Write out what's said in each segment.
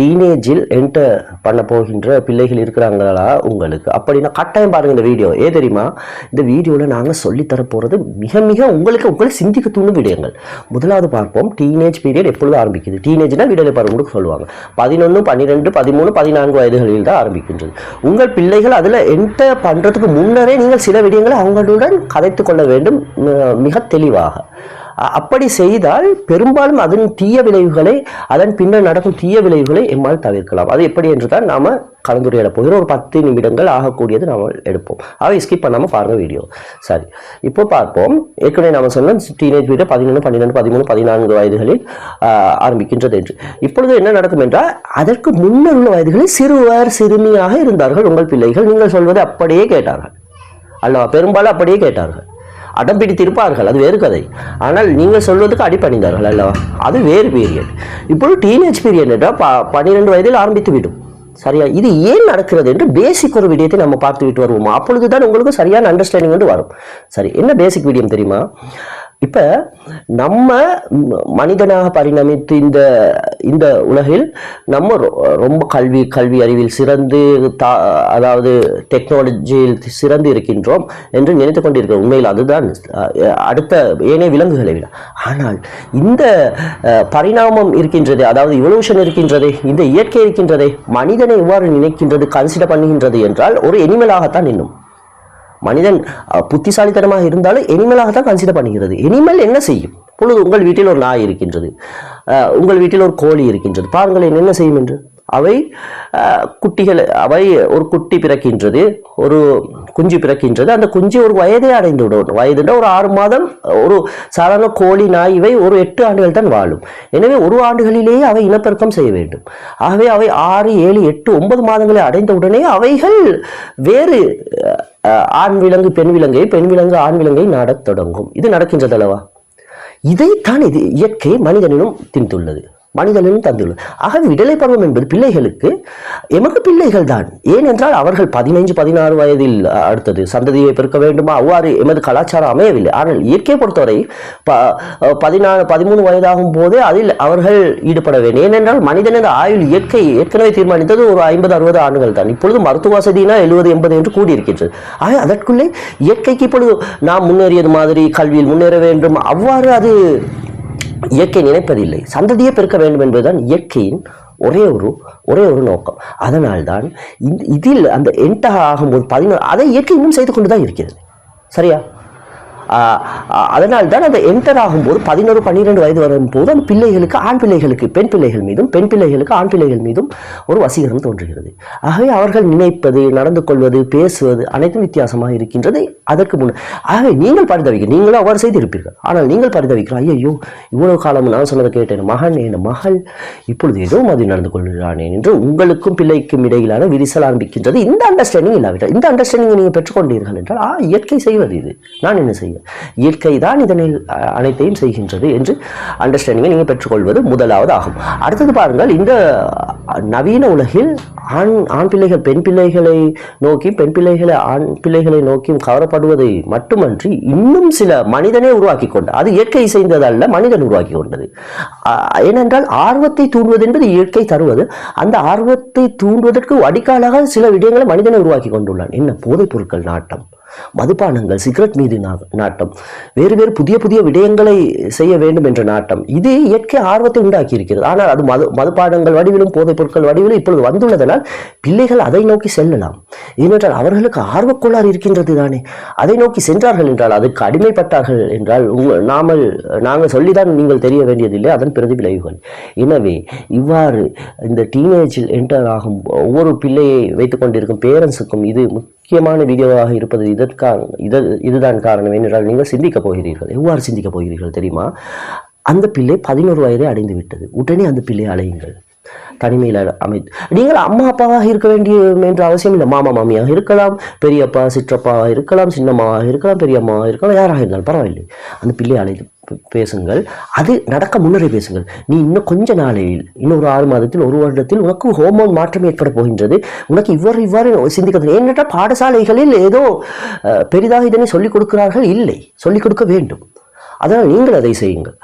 டீனேஜில் enter பண்ண போகின்ற பிள்ளைகள் இருக்கிறாங்களா உங்களுக்கு? அப்படின்னா கட்டாயம் பாருங்கள் இந்த வீடியோ. ஏ தெரியுமா? இந்த வீடியோவில் நாங்கள் சொல்லித்தர போகிறது மிக மிக உங்களுக்கு உங்களை சிந்திக்க தூண்டும் விடயங்கள். முதலாவது பார்ப்போம். டீனேஜ் பீரியட் எப்பொழுது ஆரம்பிக்குது? டீனேஜ்னால் வீடியோ பருவம்னு சொல்லுவாங்க. பதினொன்று பன்னிரெண்டு பதிமூணு பதினான்கு வயதுகளில் தான் ஆரம்பிக்கின்றது. உங்கள் பிள்ளைகள் அதில் என்டர் பண்ணுறதுக்கு முன்னரே நீங்கள் சில விடயங்களை அவங்களுடன் கதைத்து கொள்ள வேண்டும் ம- மிக தெளிவாக. அப்படி செய்தால் பெரும்பாலும் அதன் தீய விளைவுகளை அதன் பின்னர் நடக்கும் தீய விளைவுகளை எம்மால் தவிர்க்கலாம். அது எப்படி என்று தான் நாம் கலந்துரையாட போகிறோம். ஒரு பத்து நிமிடங்கள் ஆகக்கூடியது நாம எடுப்போம். அவை ஸ்கிப் பண்ணாமல் பாருங்க வீடியோ சரி. இப்போ பார்ப்போம். ஏற்கனவே நாம் சொன்னோம் டீனேஜ் வீடு பதினொன்று பன்னிரெண்டு பதிமூணு பதினான்கு வயதுகளில் ஆரம்பிக்கின்றது என்று. இப்பொழுது என்ன நடக்கும் என்றால் அதற்கு முன்னர் உள்ள வயதுகளில் சிறுவர் சிறுமியாக இருந்தார்கள் உங்கள் பிள்ளைகள். நீங்கள் சொல்வதை அப்படியே கேட்டார்கள். அல்லவா? பெரும்பாலும் அப்படியே கேட்டார்கள். அடம் பிடித்திருப்பார்கள் அது வேறு கதை. ஆனால் நீங்கள் சொல்வதுக்கு அடிப்பணிந்தார்கள் அல்லவா? அது வேறு பீரியட் இப்பொழுது டீனேஜ் பீரியட் என்றால் ப பன்னிரெண்டு வயதில் ஆரம்பித்து விடும் சரியா? இது ஏன் நடக்கிறது என்று பேசிக் ஒரு விடயத்தை நம்ம பார்த்து விட்டு வருவோம்? அப்பொழுதுதான் உங்களுக்கு சரியான அண்டர்ஸ்டாண்டிங் வந்து வரும். சரி என்ன பேசிக் விடியம் தெரியுமா? இப்போ நம்ம மனிதனாக பரிணமித்து இந்த இந்த உலகில் நம்ம ரொ- ரொம்ப கல்வி கல்வி அறிவில் சிறந்து தா- அதாவது டெக்னாலஜியில் சிறந்து இருக்கின்றோம் என்று நினைத்து கொண்டிருக்கிறோம் உண்மையில் அதுதான் அடுத்த ஏனைய விலங்குகளை விட. ஆனால் இந்த பரிணாமம் இருக்கின்றது அதாவது இவலூஷன் இருக்கின்றதே இந்த இயற்கை இருக்கின்றதே மனிதனை எவ்வாறு நினைக்கின்றது கன்சிடர் பண்ணுகின்றது என்றால் ஒரு எனிமலாகத்தான் இன்னும். மனிதன் புத்திசாலித்தனமாக இருந்தாலும் எனிமலாகத்தான் கன்சிடர் பண்ணுகிறது. எனிமல் என்ன செய்யும்? பொழுது உங்கள் வீட்டில் ஒரு நாய் இருக்கின்றது. உங்கள் வீட்டில் ஒரு கோழி இருக்கின்றது. பாருங்கள் என்ன செய்யும் என்று? அவை குட்டிகள் அவை ஒரு குட்டி பிறக்கின்றது ஒரு குஞ்சு பிறக்கின்றது. அந்த குஞ்சு ஒரு வயதை அடைந்து விடும் வயதுன்ற ஒரு ஆறு மாதம் ஒரு சாதாரண கோழி நாய் இவை ஒரு எட்டு ஆண்டுகள் தான் வாழும். எனவே ஒரு ஆண்டுகளிலேயே அவை இனப்பெருக்கம் செய்ய வேண்டும். ஆகவே அவை ஆறு ஏழு எட்டு ஒன்பது மாதங்களை அடைந்த உடனே அவைகள் வேறு ஆண் விலங்கு பெண் விலங்கை பெண் விலங்கு ஆண் விலங்கை நாடத் தொடங்கும். இது நடக்கின்றது அல்லவா? இதைத்தான் இது இயற்கை மனிதனிலும் திணித்துள்ளது. மனிதனின் தந்துள்ளது. ஆக விடலை பருவம் என்பது பிள்ளைகளுக்கு எமக்கு பிள்ளைகள் தான். ஏனென்றால் அவர்கள் பதினைஞ்சு பதினாறு வயதில் அடுத்தது சந்ததியை பெருக்க வேண்டுமா? அவ்வாறு எமது கலாச்சாரம் அமையவில்லை. ஆனால் இயற்கையை பொறுத்தவரை ப பதினாலு பதினாறு பதிமூணு வயதாகும் போதே அதில் அவர்கள் ஈடுபட வேண்டும். ஏனென்றால் மனிதனது ஆயுள் இயற்கை ஏற்கனவே தீர்மானித்தது ஒரு ஐம்பது அறுபது ஆண்டுகள் தான். இப்பொழுது மருத்துவ வசதினா எழுபது எண்பது என்று கூடியிருக்கின்றது. ஆக அதற்குள்ளே இயற்கைக்கு இப்பொழுது நாம் முன்னேறியது மாதிரி கல்வியில் முன்னேற வேண்டும். அவ்வாறு அது இயற்கை நினைப்பதில்லை. சந்ததியே பெருக்க வேண்டும் என்பதுதான் இயற்கையின் ஒரே ஒரு ஒரே ஒரு நோக்கம். அதனால்தான் இந்த- இதில் அந்த என்டாக ஆகும்போது பதினோரு அதை இயற்கை இன்னும் செய்து கொண்டு தான் இருக்கிறது. சரியா? அதனால் தான் அந்த என்டர் ஆகும்போது பதினோரு பன்னிரெண்டு வயது வரும்போது அந்த பிள்ளைகளுக்கு ஆண் பிள்ளைகளுக்கு பெண் பிள்ளைகள் மீதும் பெண் பிள்ளைகளுக்கு ஆண் பிள்ளைகள் மீதும் ஒரு வசீகரம் தோன்றுகிறது. ஆகவே அவர்கள் நினைப்பது நடந்து கொள்வது பேசுவது அனைத்தும் வித்தியாசமாக இருக்கின்றது. அதற்கு முன் ஆகவே நீங்கள் பரிதவிக்க நீங்களும் அவ்வாறு செய்திருப்பீர்கள். ஆனால் நீங்கள் பரிதவிக்கிற ஐயோ இவ்வளவு காலம் நான் சொன்னதை கேட்டேன் மகன் என் மகள் இப்பொழுது ஏதோ மாதிரி நடந்து கொள்கிறானே என்று உங்களுக்கும் பிள்ளைக்கும் இடையிலான விரிசல் ஆரம்பிக்கின்றது. இந்த அண்டர்ஸ்டாண்டிங் இல்லாவிட்டால் இந்த அண்டர்ஸ்டாண்டிங்கை நீங்கள் பெற்றுக்கொண்டீர்கள் என்றால் ஆ இயற்கை செய்வது இது. நான் என்ன செய்வேன்? இயற்கை தான் இதனை அனைத்தையும் செய்கின்றது என்று அண்டர்ஸ்டாண்டிங்கை நீங்கள் பெற்றுக்கொள்வது முதலாவது ஆகும். அடுத்தது பாருங்கள் இந்த நவீன உலகில் ஆண் ஆண் பிள்ளைகள் பெண் பிள்ளைகளை நோக்கி பெண் பிள்ளைகளை ஆண் பிள்ளைகளை நோக்கியும் கவரப்படுவதை மட்டுமன்றி இன்னும் சில மனிதனே உருவாக்கி கொண்டார் அது இயற்கை செய்ததல்ல மனிதன் உருவாக்கி கொண்டது. ஏனென்றால் ஆர்வத்தை தூண்டுவது என்பது இயற்கை தருவது. அந்த ஆர்வத்தை தூண்டுவதற்கு அடிக்காலாக சில விடயங்களை மனிதனை உருவாக்கி கொண்டுள்ளான். என்ன போதைப் பொருட்கள் நாட்டம். மதுபானங்கள் சிகரெட் மீது நாட்டம். வேறு வேறு புதிய புதிய விடயங்களை செய்ய வேண்டும் என்ற நாட்டம். இது இயற்கை ஆர்வத்தை உண்டாக்கி இருக்கிறது. ஆனால் அது மது மதுபானங்கள் வடிவிலும் போதைப் பொருட்கள் வடிவிலும் இப்பொழுது வந்துள்ளதனால் பிள்ளைகள் அதை நோக்கி செல்லலாம். ஏனென்றால் அவர்களுக்கு ஆர்வக்கோளாறு இருக்கின்றது தானே. அதை நோக்கி சென்றார்கள் என்றால் அதுக்கு அடிமைப்பட்டார்கள் என்றால் உங்கள் நாமல் நாங்கள் சொல்லிதான் நீங்கள் தெரிய வேண்டியதில்லை. அதன் பிரதி விளைவுகள். எனவே இவ்வாறு இந்த டீனேஜில் என்டர் ஆகும் ஒவ்வொரு பிள்ளையை வைத்துக் கொண்டிருக்கும் பேரண்ட்ஸுக்கும் இது முக்கியமான வீடியோவாக இருப்பது இதற்கான இது இதுதான் காரணம். ஏனென்றால் நீங்கள் சிந்திக்கப் போகிறீர்கள். எவ்வாறு சிந்திக்கப் போகிறீர்கள் தெரியுமா? அந்த பிள்ளை பதினோரு வயதை அடைந்து விட்டது உடனே அந்த பிள்ளை அலையுங்கள் தனிமையில் அமை நீங்கள் அம்மா அப்பாவாக இருக்க வேண்டிய என்ற அவசியம் இல்லை. மாமா மாமியாக இருக்கலாம் பெரியப்பா சிற்றப்பாவாக இருக்கலாம் சின்னம்மாவாக இருக்கலாம் பெரியம்மாவாக இருக்கலாம் யாராக இருந்தாலும் பரவாயில்லை. அந்த பிள்ளை அழைத்து பேசுங்கள். அது நடக்க முன்னரே பேசுங்கள். நீ இன்னும் கொஞ்ச நாளையில் இன்னும் ஒரு ஆறு மாதத்தில் ஒரு வருடத்தில் உனக்கு ஹோமோன் மாற்றம் ஏற்பட போகின்றது. உனக்கு இவ்வாறு இவ்வாறு சிந்திக்கிறது ஏனென்றால் பாடசாலைகளில் ஏதோ அஹ், பெரிதாக இதனை சொல்லிக் கொடுக்கிறார்கள் இல்லை. சொல்லிக் கொடுக்க வேண்டும். அதனால் நீங்கள் அதை செய்யுங்கள்.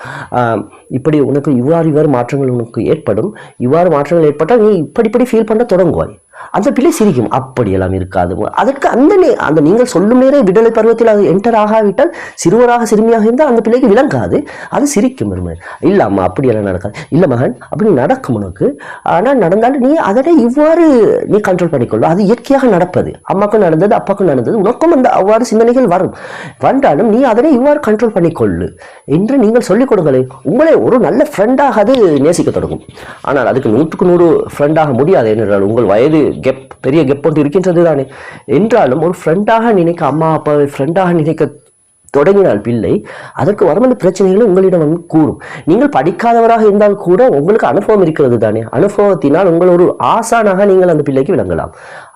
இப்படி உனக்கு இவ்வாறு இவ்வாறு மாற்றங்கள் உனக்கு ஏற்படும். இவ்வாறு மாற்றங்கள் ஏற்பட்டால் நீ இப்படி இப்படி ஃபீல் பண்ண தொடங்குவாய். அந்த பிள்ளை சிரிக்கும். அப்படியெல்லாம் இருக்காது. அதற்கு அந்த நே- அந்த நீங்கள் சொல்லும் நேரே விடலை பருவத்தில் அது என்டர் ஆகாவிட்டால் சிறுவராக சிறுமியாக இருந்தால் அந்த பிள்ளைக்கு விளங்காது. அது சிரிக்கும் பெருமை. இல்லை அம்மா அப்படியெல்லாம் நடக்காது. இல்லை மகன் அப்படி நடக்கும் உனக்கு. ஆனால் நடந்தாலும் நீ அதனை இவ்வாறு நீ கண்ட்ரோல் பண்ணிக்கொள்ளும் அது இயற்கையாக நடப்பது. அம்மாக்கும் நடந்தது அப்பாக்கும் நடந்தது. உனக்கும் அந்த அவ்வாறு சிந்தனைகள் வரும். வந்தாலும் நீ அதனை இவ்வாறு கண்ட்ரோல் பண்ணிக்கொள்ளு என்று நீங்கள் சொல்லிக் கொடுங்களே உங்களை ஒரு நல்ல ஃப்ரெண்டாக அது நேசிக்க தொடங்கும். ஆனால் அதுக்கு நூற்றுக்கு நூறு ஃப்ரெண்டாக முடியாது என்றால் உங்கள் வயது கெப் பெரிய கெப் ஒன்று இருக்கின்றது தானே என்றாலும் ஒரு ஃப்ரெண்டாக நினைக்க அம்மா அப்பாவை ஃப்ரெண்டாக நினைக்க தொடங்கினால் பிள்ளை அதற்கு வரும் அந்த உங்களிடம் வந்து கூறும் நீங்கள் படிக்காதவராக இருந்தால் கூட உங்களுக்கு அனுபவம் இருக்கிறது தானே. அனுபவத்தினால் உங்கள் ஒரு ஆசானாக நீங்கள் அந்த பிள்ளைக்கு விளங்கலாம்.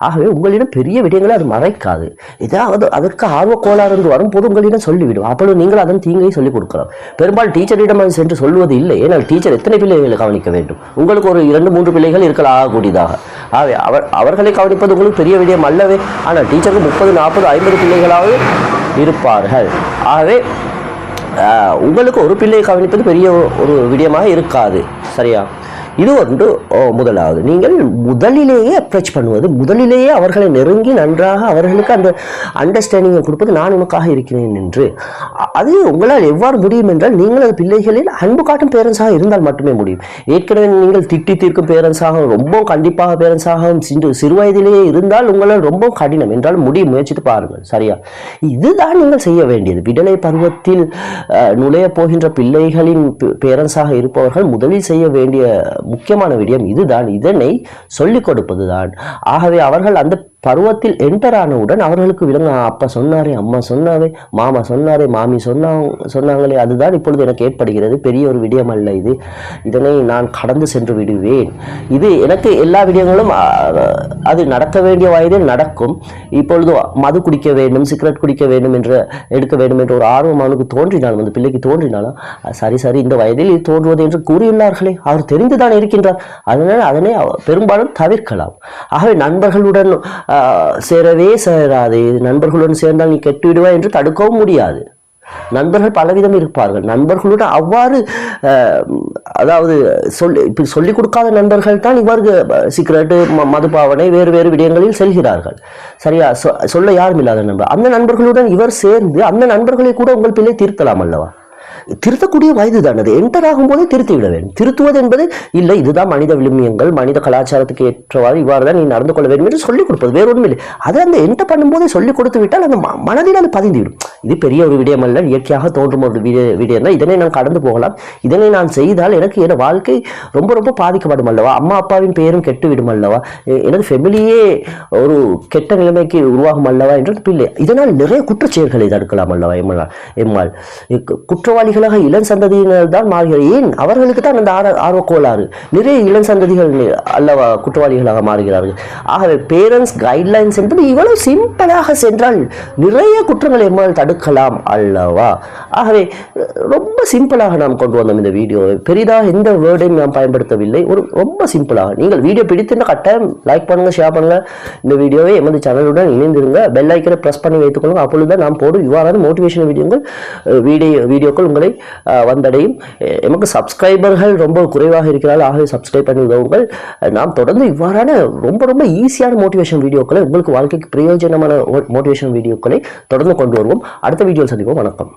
ஆகவே உங்களிடம் பெரிய விடயங்களை அது மறைக்காது. ஏதாவது அதற்கு ஆர்வ கோளாறு என்று வரும்போது உங்களிடம் சொல்லிவிடும். அப்பொழுது நீங்கள் அதன் தீங்கை சொல்லிக் கொடுக்கலாம். பெரும்பாலும் டீச்சரிடம் அது சென்று சொல்லுவது இல்லை. ஏன்னால் டீச்சர் எத்தனை பிள்ளைகளை கவனிக்க வேண்டும்? உங்களுக்கு ஒரு இரண்டு மூன்று பிள்ளைகள் இருக்கலாம் ஆகக்கூடியதாக. ஆகவே அவர் அவர்களை கவனிப்பது உங்களுக்கு பெரிய விடயம் அல்லவே. ஆனால் டீச்சருக்கு முப்பது நாற்பது ஐம்பது பிள்ளைகளாவது இருப்பார்கள். ஆகவே உங்களுக்கு ஒரு பிள்ளையை கவனிப்பது பெரிய ஒரு விடயமாக இருக்காது. சரியா? இது வந்து ஓ, முதலாவது. நீங்கள் முதலிலேயே அப்ரோச் பண்ணுவது முதலிலேயே அவர்களை நெருங்கி நன்றாக அவர்களுக்கு அந்த அண்டர்ஸ்டாண்டிங்கை கொடுப்பது நான் உனக்காக இருக்கிறேன் என்று. அது உங்களால் எவ்வாறு முடியும் என்றால் நீங்கள் அது பிள்ளைகளில் அன்பு காட்டும் பேரண்ட்ஸாக இருந்தால் மட்டுமே முடியும். ஏற்கனவே நீங்கள் திட்டி தீர்க்கும் பேரண்ட்ஸாக ரொம்ப கண்டிப்பாக பேரண்ட்ஸாக சிறு சிறுவயதிலேயே இருந்தால் உங்களால் ரொம்ப கடினம் என்றால் முடிய முயற்சித்து பாருங்கள் சரியா? இதுதான் நீங்கள் செய்ய வேண்டியது. விடலை பருவத்தில் நுழைய போகின்ற பிள்ளைகளின் பேரண்ட்ஸாக இருப்பவர்கள் முதலில் செய்ய வேண்டிய முக்கியமான விடயம் இதுதான். இதனை சொல்லிக் கொடுப்பதுதான். ஆகவே அவர்கள் அந்த பருவத்தில் என்டர் ஆனவுடன் அவர்களுக்கு விளங்க அப்பா சொன்னாரே அம்மா சொன்னாவே மாமா சொன்னாரே மாமி சொன்னாங்க சொன்னாங்களே அதுதான் இப்பொழுது எனக்கு ஏற்படுகிறது. பெரிய ஒரு விடயம் அல்ல இது. இதனை நான் கடந்து சென்று விடுவேன். இது எனக்கு எல்லா விடயங்களும் அது நடக்க வேண்டிய வயதில் நடக்கும். இப்பொழுது மது குடிக்க வேண்டும் சிகரெட் குடிக்க வேண்டும் என்று எடுக்க வேண்டும் என்ற ஒரு ஆர்வம் அவனுக்கு தோன்றினாலும் அந்த பிள்ளைக்கு தோன்றினாலும் சரி சரி இந்த வயதில் இது தோன்றுவது என்று கூறியுள்ளார்களே அவர் தெரிந்துதான் இருக்கின்றார். அதனால் அதனை பெரும்பாலும் தவிர்க்கலாம். ஆகவே நண்பர்களுடன் சேரவே சேராதே. நண்பர்களுடன் சேர்ந்தால் நீ கெட்டு விடுவாய் என்று தடுக்கவும் முடியாது. நண்பர்கள் பலவிதம் இருப்பார்கள். நண்பர்களுடன் அவ்வாறு அதாவது சொல்லி இப்படி சொல்லிக் கொடுக்காத நண்பர்கள் தான் இவ்வாறு அஹ், சிகரெட்டு ம- மதுபாவனை வேறு வேறு விடயங்களில் செல்கிறார்கள். சரியா? சொ- சொல்ல யாரும் இல்லாத நண்பர். அந்த நண்பர்களுடன் இவர் சேர்ந்து அந்த நண்பர்களை கூட உங்கள் பிள்ளை தீர்க்கலாம் அல்லவா? திருத்தக்கூடிய வயது தான் அது. என்டர் ஆகும்போதே திருத்தி விட வேண்டும் திருத்துவது என்பது இல்லை இதுதான் மனித விழுமியங்கள் மனித கலாச்சாரத்துக்கு ஏற்றவாறு இவ்வாறு தான் நீ நடந்து கொள்ள வேண்டும் என்று சொல்லிக் கொடுப்பது. வேறு ஒன்றும் இல்லை. அதை அந்த என்டர் பண்ணும்போதே சொல்லிக் கொடுத்து விட்டால் அந்த மனதில் அது பதிந்துவிடும். இது பெரிய ஒரு விடயம் அல்ல. இயற்கையாக தோன்றும் ஒரு விடயம் தான் இதனை நான் கடந்து போகலாம். இதனை நான் செய்தால் எனக்கு என் வாழ்க்கை ரொம்ப ரொம்ப பாதிக்கப்படும் அல்லவா? அம்மா அப்பாவின் பெயரும் கெட்டு விடும் அல்லவா எனது ஃபெமிலியே ஒரு கெட்ட நிலைமைக்கு உருவாகும் அல்லவா? என்று பிள்ளை. இதனால் நிறைய குற்றச்செயல்களை தடுக்கலாம் அல்லவா? எம்மாள் எம்மாள் குற்றவாளி குற்றவாளிகளாக இளம் சந்ததியினர் தான் மாறுகிறார் ஏன்? அவர்களுக்கு தான் அந்த ஆர ஆர்வக்கோளாறு. நிறைய இளம் சந்ததிகள் அல்லவா குற்றவாளிகளாக மாறுகிறார்கள். ஆகவே பேரண்ட்ஸ் கைட்லைன்ஸ் என்பது இவ்வளவு சிம்பிளாக சென்றால் நிறைய குற்றங்களை எம்மால் தடுக்கலாம் அல்லவா? ஆகவே ரொம்ப சிம்பிளாக நாம் கொண்டு வந்தோம் இந்த வீடியோவை பெரிதாக எந்த வேர்டையும் நாம் பயன்படுத்தவில்லை. ஒரு ரொம்ப சிம்பிளாக நீங்கள் வீடியோ பிடித்திருந்த கட்டாயம் லைக் பண்ணுங்க ஷேர் பண்ணுங்கள் இந்த வீடியோவை எமது சேனலுடன் இணைந்திருங்க. பெல் ஐக்கனை ப்ரெஸ் பண்ணி வைத்துக்கொள்ளுங்க. அப்பொழுது நாம் போடும் இவ்வாறான மோட்டிவேஷன் வீடியோங்கள் வீடியோ வீடியோக்கள் உங்களை வந்தடையும். நமக்கு எமக்கு சப்ஸ்கிரைபர்கள் ரொம்ப குறைவாக இருக்கிறார்கள் ஆகவே சப்ஸ்கிரைப் பண்ணி உதவுங்கள் நாம் தொடர்ந்து இவ்வாறான ரொம்ப ரொம்ப ஈஸியான மோட்டிவேஷன் வீடியோக்களை உங்களுக்கு வாழ்க்கைக்கு பிரயோஜனமான மோட்டிவேஷன் வீடியோக்களை தொடர்ந்து கொண்டு வருவோம். அடுத்த வீடியோவில் சந்திப்போம். வணக்கம்.